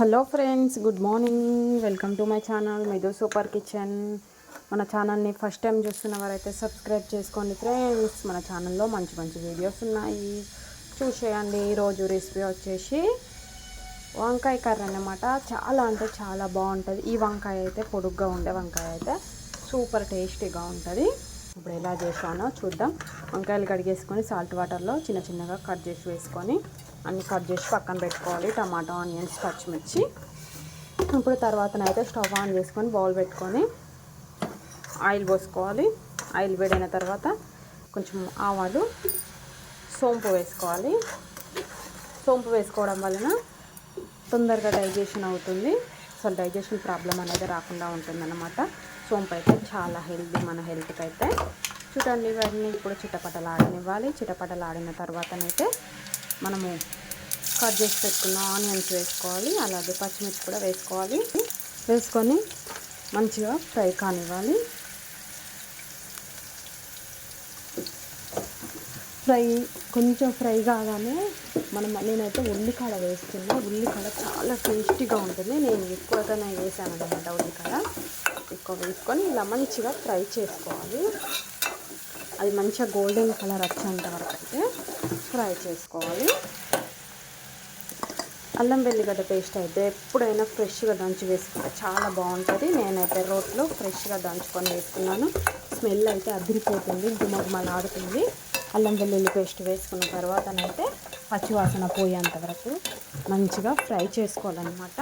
Hello friends good morning. Welcome to my channel Midu super kitchen. మన ఛానల్ని first time చూస్తున్న వారైతే subscribe చేసుకోండి ఫ్రెండ్స్. మన ఛానల్లో మంచి మంచి వీడియోస్ ఉన్నాయి. చూసేయండి. ఈరోజు రెసిపీ వచ్చేసి వంకాయ కర్రీ అనమాట చాలా అంటే చాలా బాగుంటుంది. ఈ వంకాయ అయితే పొడుగ్గా ఉండే వంకాయ అయితే సూపర్ టేస్టీగా ఉంటుంది. ఇప్పుడు ఎలా చేసానో చూద్దాం. వంకాయలు కడిగేసుకొని సాల్ట్ వాటర్లో చిన్న చిన్నగా కట్ చేసి వేసుకొని అన్ని కట్ చేసి పక్కన పెట్టుకోవాలి. టమాటో ఆనియన్స్ పచ్చిమిర్చి. ఇప్పుడు తర్వాతనైతే స్టవ్ ఆన్ చేసుకొని బౌల్ పెట్టుకొని ఆయిల్ పోసుకోవాలి. ఆయిల్ వేడైన తర్వాత కొంచెం ఆవాలు సోంపు వేసుకోవాలి. సోంపు వేసుకోవడం వలన తొందరగా డైజెషన్ అవుతుంది. అసలు డైజెషన్ ప్రాబ్లం అనేది రాకుండా ఉంటుందన్నమాట. సోంపు అయితే చాలా హెల్తీ మన హెల్త్కి అయితే. చూడండి ఇవన్నీ ఇప్పుడు చిటపటలు ఆడనివ్వాలి చిటపటలు ఆడిన తర్వాతనైతే మనము కట్ చేసి పెట్టుకున్న ఆనియన్స్ వేసుకోవాలి. అలాగే పచ్చిమిర్చి కూడా వేసుకోవాలి. వేసుకొని మంచిగా ఫ్రై కానివ్వాలి. ఫ్రై కొంచెం ఫ్రై కాగానే మనం నేనైతే ఉల్లికాడ వేస్తున్నా. ఉల్లికాడ చాలా టేస్టీగా ఉంటుంది. నేను ఎక్కువగానే వేసాను అనమాట ఉల్లికాడ. ఎక్కువ వేసుకొని ఇలా మంచిగా ఫ్రై చేసుకోవాలి. అది మంచిగా గోల్డెన్ కలర్ వచ్చేంత వరకు అయితే ఫ్రై చేసుకోవాలి. అల్లం వెల్లిగడ్డ పేస్ట్ అయితే ఎప్పుడైనా ఫ్రెష్గా దంచి వేసుకుంటే చాలా బాగుంటుంది. నేనైతే రోట్లో ఫ్రెష్గా దంచుకొని వేసుకున్నాను. స్మెల్ అయితే అదిరిపోతుంది గుమగుమలాడుతుంది అల్లం వెల్లుల్లి పేస్ట్ వేసుకున్న తర్వాతనైతే పచ్చివాసన పోయేంత వరకు మంచిగా ఫ్రై చేసుకోవాలన్నమాట.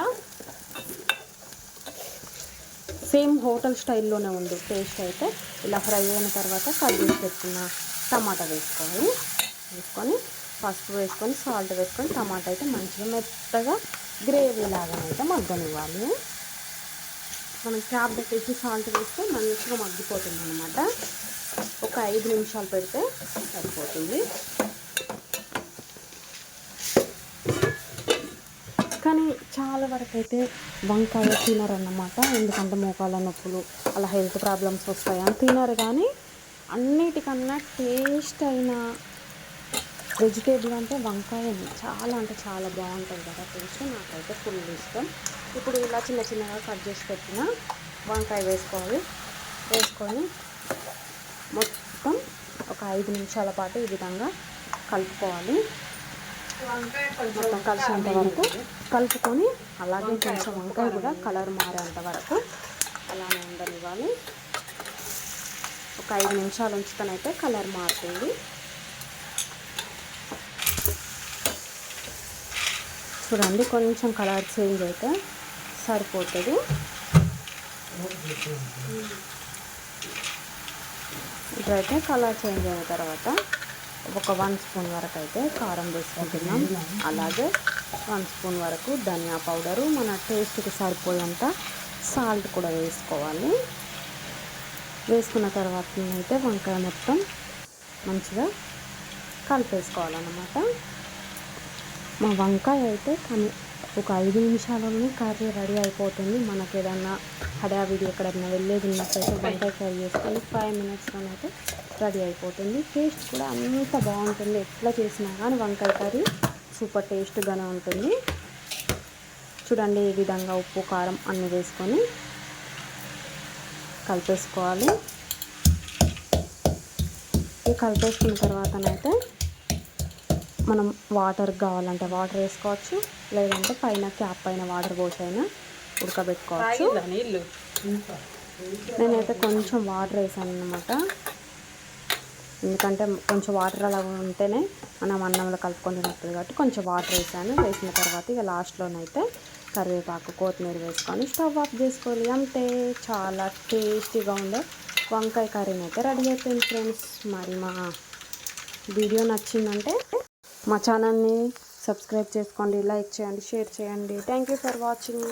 సేమ్ హోటల్ స్టైల్లోనే ఉంది. టేస్ట్ అయితే ఇలా ఫ్రై అయిన తర్వాత కట్ చేసి పెట్టుకున్న టమాటా వేసుకోవాలి వేసుకొని పసుపు వేసుకొని సాల్ట్ వేసుకొని టమాటా అయితే మంచిగా మెత్తగా గ్రేవీ లాగా అయితే మగ్గనివ్వాలి. మనం క్యాప్ పెట్టేసి సాల్ట్ వేస్తే మంచిగా మగ్గిపోతుంది అనమాట ఒక ఐదు నిమిషాలు పెడితే సరిపోతుంది. చాలా వరకు అయితే వంకాయ తినరన్నమాట. ఎందుకంటే మోకాళ్ళ నొప్పులు అలా హెల్త్ ప్రాబ్లమ్స్ వస్తాయి అని తినరు కానీ అన్నిటికన్నా టేస్ట్ అయిన వెజిటేబుల్ అంటే వంకాయ చాలా అంటే చాలా బాగుంటుంది కదా టేస్ట్. నాకైతే ఫుల్ ఇష్టం. ఇప్పుడు ఇలా చిన్న చిన్నగా కట్ చేసి పెట్టిన వంకాయ వేసుకోవాలి. వేసుకొని మొత్తం ఒక ఐదు నిమిషాల పాటు ఈ విధంగా కలుపుకోవాలి. మొత్తం కలిసేంత వరకు కలుపుకొని అలాగే కొంచెం వంకాయ కూడా కలర్ మారేంత వరకు అలానే ఉండనివ్వాలి. ఒక ఐదు నిమిషాలు ఉంచుతానైతే కలర్ మారుతుంది. చూడండి కొంచెం కలర్ చేంజ్ అయితే సరిపోతుంది. ఇప్పుడైతే కలర్ చేంజ్ అయిన తర్వాత ఒక వన్ స్పూన్ వరకు అయితే కారం వేసుకుంటున్నాం. అలాగే వన్ స్పూన్ వరకు ధనియా పౌడరు. మన టేస్ట్కి సరిపోయేంత సాల్ట్ కూడా వేసుకోవాలి. వేసుకున్న తర్వాత అయితే వంకాయ మొత్తం మంచిగా కలిపేసుకోవాలన్నమాట. మా వంకాయ అయితే కానీ ఒక ఐదు నిమిషాలలోనే కర్రీ రెడీ అయిపోతుంది. మనకి ఏదన్నా హడావిడి ఎక్కడన్నా వెళ్ళేది ఉన్నట్టయితే వంకాయ ఫ్రై చేసుకొని ఫైవ్ మినిట్స్లోనైతే రెడీ అయిపోతుంది. టేస్ట్ కూడా అంత బాగుంటుంది. ఎట్లా చేసినా కానీ వంకాయ కర్రీ సూపర్ టేస్ట్గానే ఉంటుంది. చూడండి ఈ విధంగా ఉప్పు కారం అన్నీ వేసుకొని కలిపేసుకోవాలి. ఈ కలిపేసుకున్న తర్వాతనైతే మనం వాటర్ కావాలంటే వాటర్ వేసుకోవచ్చు. లేదంటే పైన క్యాప్ పైన వాటర్ పోసి అయినా ఉడకబెట్టుకోవచ్చు నేనైతే కొంచెం వాటర్ వేసాను అనమాట ఎందుకంటే కొంచెం వాటర్ అలా ఉంటేనే మనం అన్నంలో కలుపుకొని తినట్లేదు కాబట్టి కొంచెం వాటర్ వేసాను. వేసిన తర్వాత ఇక లాస్ట్లోనైతే కరివేపాకు కొత్తిమీర వేసుకొని స్టవ్ ఆఫ్ చేసుకోవాలి. అంతే. చాలా టేస్టీగా ఉండే వంకాయ కర్రీని అయితే రెడీ అయిపోయింది ఫ్రెండ్స్. మరి మా వీడియో నచ్చిందంటే మా ఛానల్ని సబ్స్క్రైబ్ చేసుకోండి లైక్ చేయండి షేర్ చేయండి. Thank you for watching.